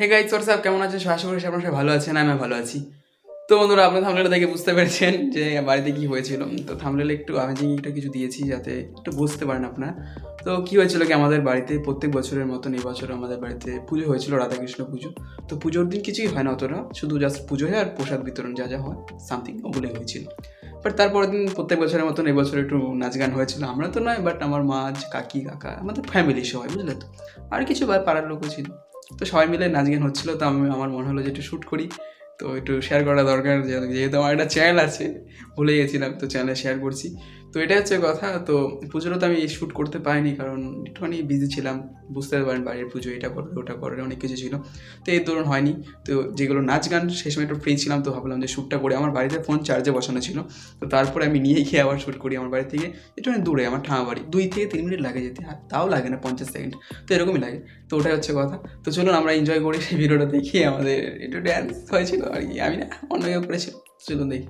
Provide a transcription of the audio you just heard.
Hey guys তোর সাহেব কেমন আছেন? আশা করি আপনার ভালো আছেন? আমি ভালো আছি। তো বন্ধুরা, আপনার থামলেটা দেখে বুঝতে পেরেছেন যে বাড়িতে কি হয়েছিল। তো থামলেলে একটু আমেজিং একটা কিছু দিয়েছি যাতে একটু বুঝতে পারেন আপনারা। তো কি হয়েছিল কি আমাদের বাড়িতে প্রত্যেক বছরের মতন এই বছর আমাদের বাড়িতে পুজো হয়েছিল, রাধাকৃষ্ণ পুজো। তো পুজোর দিন কিছুই হয় না অতটা। শুধু জাস্ট পুজো হয় আর প্রসাদ বিতরণ যা যা হয় সামথিং ওগুলোই হয়েছিল। বাট তারপরের দিন প্রত্যেক বছরের মতন এই বছর একটু নাচ গান হয়েছিল। আমরা তো নয় বাট আমার মা, কাকি, কাকা, আমাদের ফ্যামিলি সবাই, বুঝলে তো? আর কিছু পাড়ার লোকও ছিল। তো সবাই মিলে নাচ গান হচ্ছিল, তো আমি আমার মনে হলো যে একটু শ্যুট করি। তো একটু শেয়ার করা দরকার যেহেতু আমার একটা চ্যানেল আছে, ভুলে গেছিলাম, তো চ্যানেলে শেয়ার করছি। তো এটাই হচ্ছে কথা। তো পুজোরও তো আমি শ্যুট করতে পারিনি কারণ একটুখানি বিজি ছিলাম। বুঝতে পারেন বাড়ির পুজো, এটা করবে, ওটা করবে, অনেক কিছু ছিল। তো এই ধরুন হয়নি। তো যেগুলো নাচ গান, সেই সময় একটু ফ্রি ছিলাম তো ভাবলাম যে শ্যুটটা করে আমার বাড়িতে ফোন চার্জে বসানো ছিল। তো তারপরে আমি নিয়ে গিয়ে আবার শ্যুট করি আমার বাড়ি থেকে। একটুখানি দূরে, আমার ঠামা বাড়ি। দুই থেকে তিন মিনিট লাগে যেতে তাও লাগে না, পঞ্চাশ সেকেন্ড তো এরকমই লাগে। তো ওটাই হচ্ছে কথা। তো চলুন আমরা এনজয় করি সেই ভিডিওটা দেখি, আমাদের একটু ড্যান্স হয়েছিল আর কি। আমি না, অন্য কেউ করেছিল। চলুন দেখি।